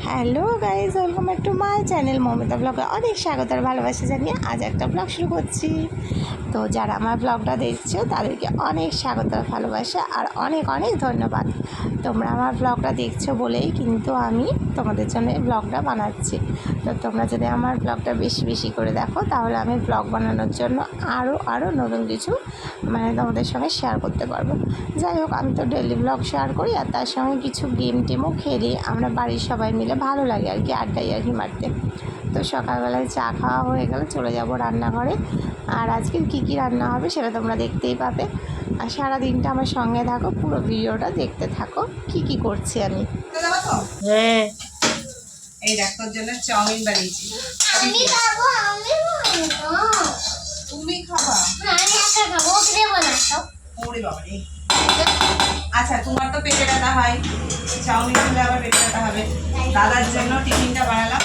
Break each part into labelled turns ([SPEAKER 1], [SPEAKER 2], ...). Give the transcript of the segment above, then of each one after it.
[SPEAKER 1] Hello guys welcome back to my channel Momita ব্লগে অনেক স্বাগত আর ভালোবাসা জানিয়ে আজ একটা ব্লগ শুরু করছি। তো যারা আমার ব্লগটা দেখছ, তাদেরকে অনেক স্বাগত আর ভালোবাসা আর অনেক অনেক ধন্যবাদ। তোমরা আমার ব্লগটা দেখছ বলেই কিন্তু আমি তোমাদের জন্য ব্লগটা বানাচ্ছি। তো তোমরা যদি আমার ব্লগটা বেশি বেশি করে দেখো, তাহলে আমি ব্লগ বানানোর জন্য আরও আরও নতুন কিছু মানে তোমাদের সঙ্গে শেয়ার করতে পারব। যাই হোক, আমি তো ডেলি ব্লগ শেয়ার করি আর তার সঙ্গে কিছু গেম টেমও খেলি। আমরা বাড়ির সবাই মিলে ভালো লাগে আর কি আড্ডাই আর কি মারতে। তো সকালবেলায় চা খাওয়া হয়ে গেলে চলে যাব রান্নাঘরে। আর আজকের কী কী রান্না হবে সেটা তোমরা দেখতেই পাবে। আর সারা দিনটা আমার সঙ্গে থাকো পুরো ভিডিওটা দেখতে থাকো কি কি করছি আমি। হ্যাঁ
[SPEAKER 2] এই দেখ জন্য চাউমিন বানিয়েছি।
[SPEAKER 3] আমি খাব আমি
[SPEAKER 2] তুমি খাবা?
[SPEAKER 3] আমি একটা খাব ওকে দেবো না তো
[SPEAKER 2] ওরে বাবা আচ্ছা তোমার তো পেটে ব্যথা হয়। চাউমিন আবার ব্যথা হবে। দাদার জন্য টিফিনটা বানালাম।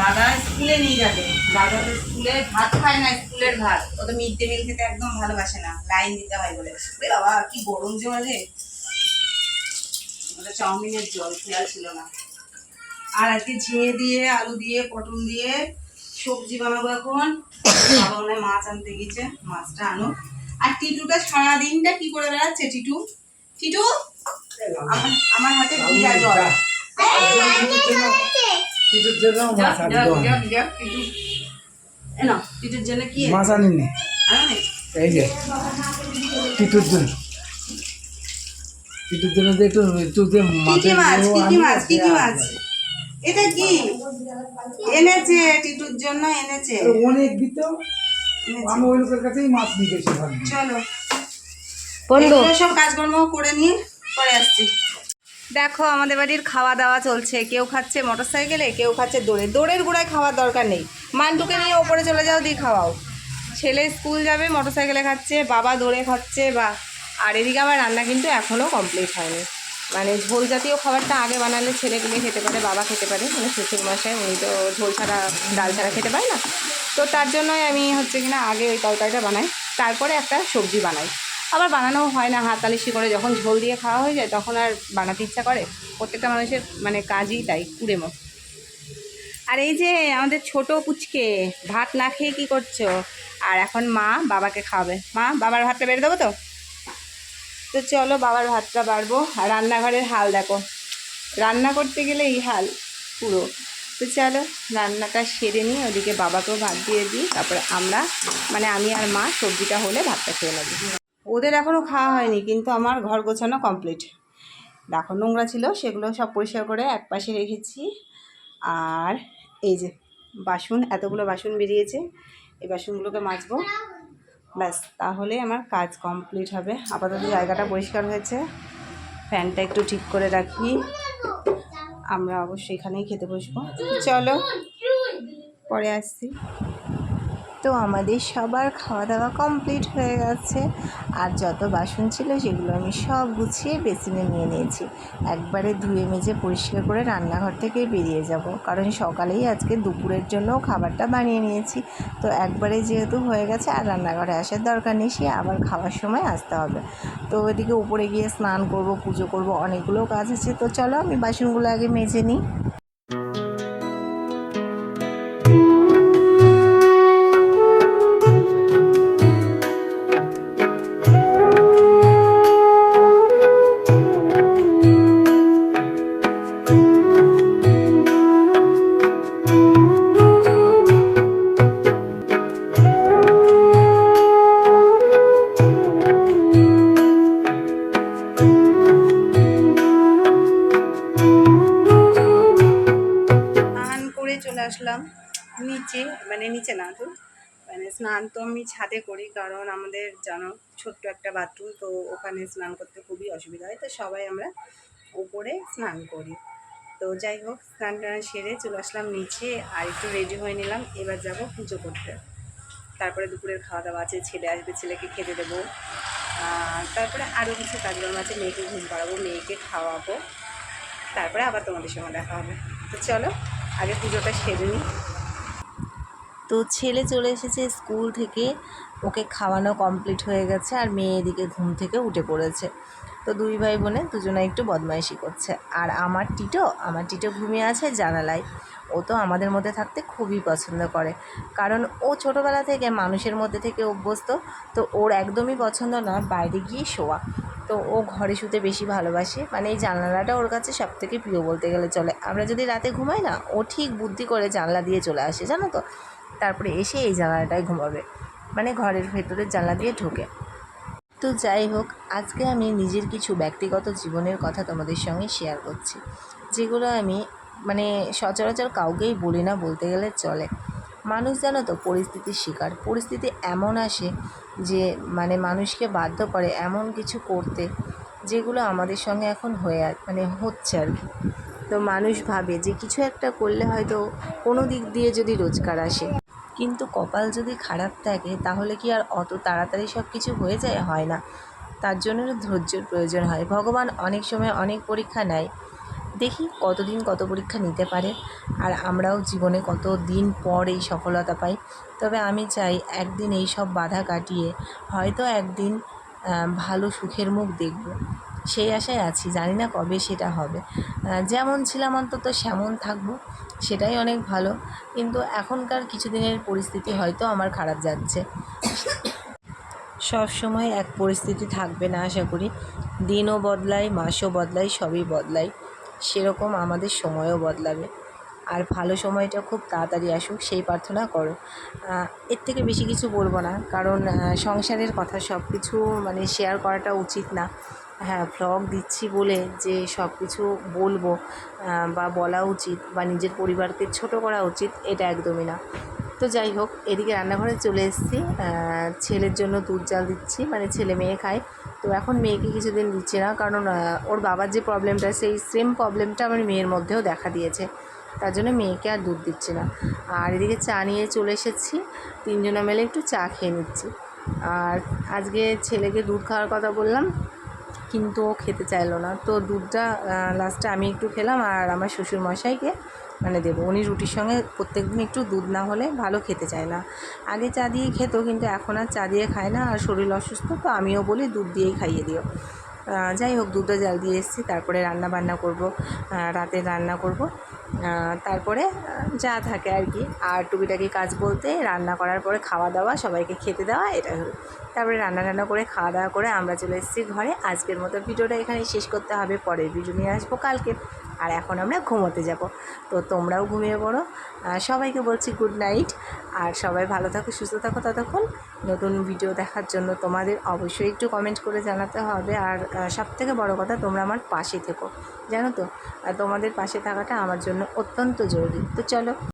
[SPEAKER 2] দাদা স্কুলে নিয়ে যাবে। দাদা তো স্কুলে ভাত খায় না স্কুলের ভাত। ও তো মিড ডে মিল খেতে একদম ভালোবাসে না। লাইন দিতে হয় বলে। ওরে বাবা কি গরম জলে। ওটা চাউমিনের জল খেয়াল ছিল না। আর আজকে ঝিঙে দিয়ে আলু দিয়ে পটল দিয়ে সবজি বানাবো এখন। বাবা মনে মাছ আনতে গেছে মাছটা আনো আর টিটুটা সারাদিনটা কি করে বেড়াচ্ছে টিটু? টিটু? আমার আমার হাতে ভিজা জল।
[SPEAKER 4] টিটুর জন্য মাছ
[SPEAKER 2] যাক,
[SPEAKER 4] আনতে
[SPEAKER 2] যাক,
[SPEAKER 4] হবে।
[SPEAKER 2] যাক, যাক, টিটু এ নাও, টিটুর জন্য কি
[SPEAKER 4] মাছ আনিনি
[SPEAKER 2] আনো
[SPEAKER 4] এই যে টিটুর জন্য টিটুর জন্য যে একটু একটু যে
[SPEAKER 2] কি কি মাছ কি কি মাছ কি কি মাছ এটা কি এনেছে। টিটুর জন্য এনেছে।
[SPEAKER 4] আর অনেক দিত আমি ওই লোকের কাছেই মাছ নিই
[SPEAKER 2] চলো। সব কাজকর্ম করে নিয়ে পরে আসছি। দেখো, আমাদের বাড়ির খাওয়া দাওয়া চলছে। কেউ খাচ্ছে মোটর সাইকেলে কেউ খাচ্ছে দৌড়ে। দৌড়ের গোড়ায় খাওয়ার দরকার নেই। মান্টুকে নিয়ে ওপরে চলে যাও, দিয়ে খাওয়াও। ছেলে স্কুল যাবে মোটর সাইকেলে খাচ্ছে, বাবা দৌড়ে খাচ্ছে, বা আর এদিকে আবার রান্না কিন্তু এখনও কমপ্লিট হয়নি। মানে ঝোল জাতীয় খাবারটা আগে বানালে ছেলেগুলি খেতে পারে, বাবা খেতে পারে। মানে শ্বশুর মশাই, উনি তো ঝোল ছাড়া, ডাল ছাড়া খেতে পারে না। তো তার জন্যই আমি হচ্ছে কিনা আগে ওই তরকারিটা বানাই। তারপরে একটা সবজি বানাই। আবার বানানো হয় না হাতালিশি করে যখন ঝোল দিয়ে খাওয়া হয়ে যায় তখন আর বানাতে ইচ্ছা করে। প্রত্যেকটা মানুষের মানে কাজই তাই কুড়ে কুড়েমো আর এই যে আমাদের ছোট পুচকে, ভাত না খেয়ে কী করছ? আর এখন মা বাবাকে খাওয়াবে। মা, বাবার ভাতটা বেড়ে দেবো তো? তো চলো বাবার ভাতটা বাড়বো। আর রান্নাঘরের হাল দেখো। রান্না করতে গেলে এই হাল পুরো। তো চলো রান্নাটা সেরে নিয়ে ওদিকে বাবাকেও ভাত দিয়ে দিই। তারপরে আমরা মানে আমি আর মা সবজিটা হলে ভাতটা খেয়ে নেব। ওদের এখনও খাওয়া হয়নি, কিন্তু আমার ঘর গোছানো কমপ্লিট দেখো নোংরা ছিল, সেগুলো সব পরিষ্কার করে এক পাশে রেখেছি। আর এই যে বাসন, এতগুলো বাসন বেরিয়েছে, এই বাসনগুলোকে মাজবো। ব্যাস, তাহলে আমার কাজ কমপ্লিট হবে। আপাতত জায়গাটা পরিষ্কার হয়েছে। ফ্যানটা একটু ঠিক করে রাখি। আমরা অবশ্যই এখানেই খেতে বসবো। চলো, পরে আসছি।
[SPEAKER 1] তো আমাদের সবার খাওয়া দাওয়া কমপ্লিট হয়ে গেছে। আর যত বাসন ছিল সেগুলো আমি সব গুছিয়ে বেসিনে নিয়ে নিয়েছি। একবারে ধুয়ে মেজে পরিষ্কার করে রান্নাঘর থেকে বেরিয়ে যাব। কারণ সকালেই আজকে দুপুরের জন্য খাবারটা বানিয়ে নিয়েছি। তো একবারে যেহেতু হয়ে গেছে আর রান্নাঘরে আসার দরকার নেই, সে আবার খাওয়ার সময় আসতে হবে। তো ওইদিকে উপরে গিয়ে স্নান করব, পুজো করব, অনেকগুলো কাজ আছে। তো চলো আমি বাসনগুলো আগে মেজে নিই।
[SPEAKER 2] চলে আসলাম নিচে মানে নিচে না তো মানে স্নান তো আমি ছাদে করি কারণ আমাদের জানো ছোট্ট একটা বাথরুম, তো ওখানে স্নান করতে খুবই অসুবিধা হয়, তো সবাই আমরা উপরে স্নান করি। তো যাই হোক স্নান টান সেরে চলে আসলাম নিচে আর একটু রেডি হয়ে নিলাম, এবার যাব পুজো করতে। তারপরে দুপুরের খাওয়া দাওয়া আছে, ছেলে আসবে, ছেলেকে খেতে দেবো। তারপরে আরও কিছু কাজকর্ম আছে, মেয়েকে ঘুম পাড়াবো, মেয়েকে খাওয়াবো। তারপরে আবার তোমাদের সঙ্গে দেখা হবে। তো চলো। আগে পুজোটা সেরে নিই।
[SPEAKER 1] তো ছেলে চলে এসেছে স্কুল থেকে। ওকে খাওয়ানো কমপ্লিট হয়ে গেছে আর মেয়ে এদিকে ঘুম থেকে উঠে পড়েছে। তো দুই ভাই বোনে দুজনে একটু বদমাইশি করছে। আর আমার টিটো আমার টিটো ঘুমিয়ে আছে জানালায়। ও তো আমাদের মধ্যে থাকতে খুবই পছন্দ করে। কারণ ও ছোটোবেলা থেকে মানুষের মধ্যে থেকে অভ্যস্ত। তো ওর একদমই পছন্দ না বাইরে গিয়ে শোয়া। তো ও ঘরে শুতে বেশি ভালোবাসে। মানে এই জানলাটা ওর কাছে সব থেকে প্রিয় বলতে গেলে চলে। আমরা যদি রাতে ঘুমাই না, ও ঠিক বুদ্ধি করে জানলা দিয়ে চলে আসে, জানো তো? তারপরে এসে এই জানলাটায় ঘুমাবে। মানে ঘরের ভেতরে জানলা দিয়ে ঢোকে। তো যাই হোক, আজকে আমি নিজের কিছু ব্যক্তিগত জীবনের কথা তোমাদের সঙ্গে শেয়ার করছি। যেগুলো আমি মানে সচরাচর কাউকেই বলি না, বলতে গেলে চলে। মানুষ জানো তো, পরিস্থিতির শিকার। পরিস্থিতি এমন আসে যে মানে মানুষকে বাধ্য করে এমন কিছু করতে যেগুলো আমাদের সঙ্গে এখন হয়ে মানে হচ্ছে আর কি। তো মানুষ ভাবে যে, কিছু একটা করলে হয়তো কোনো দিক দিয়ে যদি রোজগার আসে, কিন্তু কপাল যদি খারাপ থাকে, তাহলে কি আর অত তাড়াতাড়ি সব কিছু হয়ে যায়? হয় না। তার জন্য ধৈর্যের প্রয়োজন হয়। ভগবান অনেক সময় অনেক পরীক্ষা নেয়। দেখি কতদিন কত পরীক্ষা নিতে পারে আর আমরাও জীবনে কত দিন পর এই সফলতা পাই। তবে আমি চাই একদিন এই সব বাধা কাটিয়ে হয়তো একদিন ভালো সুখের মুখ দেখব। সেই আশায় আছি, জানি না কবে সেটা হবে। যেমন ছিলাম অন্তত সেমন থাকব, সেটাই অনেক ভালো। কিন্তু এখনকার কিছুদিনের পরিস্থিতি হয়তো আমার খারাপ যাচ্ছে। সব সময় এক পরিস্থিতি থাকবে না আশা করি। দিনও বদলায়, মাসও বদলায়, সবই বদলায়। সেরকম আমাদের সময়ও বদলাবে। আর ভালো সময়টা খুব তাড়াতাড়ি আসুক, সেই প্রার্থনা করো। এর থেকে বেশি কিছু বলব না, কারণ সংসারের কথা সব কিছু মানে শেয়ার করাটা উচিত না। হ্যাঁ ভ্লগ দিচ্ছি বলে যে সব কিছু বলব বা বলা উচিত, বা নিজের পরিবারকে ছোট করা উচিত, এটা একদমই না। তো যাই হোক, এদিকে রান্নাঘরে চলে এসেছি। ছেলের জন্য দুধ জাল দিচ্ছি মানে ছেলে মেয়ে খায়। তো এখন মেয়েকে কিছুদিন দিচ্ছি না, কারণ ওর বাবার যে প্রবলেমটা সেই সেম প্রবলেমটা আমার মেয়ের মধ্যেও দেখা দিয়েছে। তার জন্য মেয়েকে আর দুধ দিচ্ছি না। আর এদিকে চা নিয়ে চলে এসেছি। তিনজনে মিলে একটু চা খেয়ে নিচ্ছি। আর আজকে ছেলেকে দুধ খাওয়ার কথা বললাম, কিন্তু ও খেতে চাইলো না। তো দুধটা লাস্টে আমি একটু খেলাম, আর আমার শ্বশুর মশাইকে মানে দেবো। উনি রুটির সঙ্গে প্রত্যেকদিন একটু দুধ না হলে ভালো খেতে চায় না। আগে চা দিয়ে খেত, কিন্তু এখন আর চা দিয়ে খায় না আর শরীর অসুস্থ, তো আমিও বলি দুধ দিয়েই খাইয়ে দিও। যাই হোক, দুধটা জাল দিয়ে এসেছি, তারপরে রান্না বান্না করব। রাতে রান্না করব। তারপরে যা থাকে আর কি। আর টুকিটাকি কাজ বলতে রান্না করার পরে খাওয়া দাওয়া, সবাইকে খেতে দেওয়া এটা হলো। তারপরে রান্না রান্না করে, খাওয়া দাওয়া করে আমরা চলে এসেছি ঘরে। আজকের মতো ভিডিওটা এখানে শেষ করতে হবে। পরের ভিডিও নিয়ে আসব কালকে। আর এখন আমরা ঘুমোতে যাব। তো তোমরাও ঘুমিয়ে পড়ো। সবাইকে বলছি গুড নাইট আর সবাই ভালো থাকো, সুস্থ থাকো ততক্ষণ। নতুন ভিডিও দেখার জন্য তোমাদের অবশ্যই একটু কমেন্ট করে জানাতে হবে। আর সব থেকে বড়ো কথা, তোমরা আমার পাশে থেকো। জানো তো? তোমাদের পাশে থাকাটা আমার জন্য অত্যন্ত জরুরি। তো চলো।